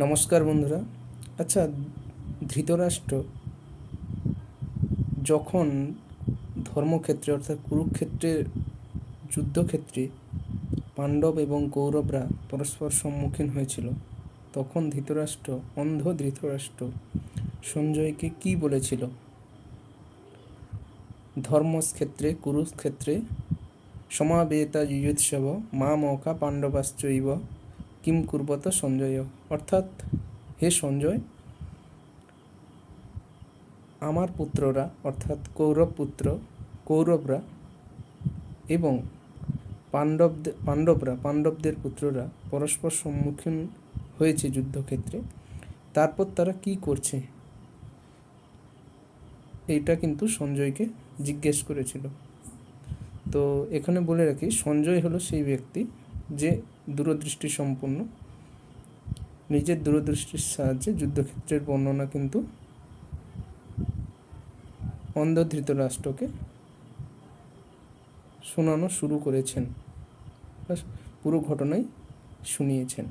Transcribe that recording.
নমস্কার বন্ধুরা। আচ্ছা ধৃতরাষ্ট্র যখন ধর্মক্ষেত্রে অর্থাৎ কুরুক্ষেত্রের যুদ্ধক্ষেত্রে পাণ্ডব এবং কৌরবরা পরস্পর সম্মুখীন হয়েছিল, তখন ধৃতরাষ্ট্র, অন্ধ ধৃতরাষ্ট্র সঞ্জয়কে কি বলেছিল? ধর্মক্ষেত্রে, কুরুক্ষেত্রে সমাবেতা যুযুৎসব মা মৌকা পাণ্ডবাশ্চৈব কিম কুর্বত সঞ্জয়। অর্থাৎ, হে সঞ্জয়, আমার পুত্ররা, অর্থাৎ কৌরব পুত্র, কৌরবরা এবং পাণ্ডব পাণ্ডবরা, পাণ্ডবদের পুত্ররা পরস্পর সম্মুখীন হয়েছে যুদ্ধক্ষেত্রে, তারপর তারা কি করছে? এইটা কিন্তু সঞ্জয়কে জিজ্ঞেস করেছিল। তো এখানে বলে রাখি, সঞ্জয় হলো সেই ব্যক্তি যে দূরদৃষ্টি সম্পন্ন নিজের দূরদৃষ্টির সাহায্যে যুদ্ধক্ষেত্রের বর্ণনা কিন্তু অন্ধধৃত রাষ্ট্রকে শোনানো শুরু করেছেন। পুরো ঘটনাই শুনিয়েছেন।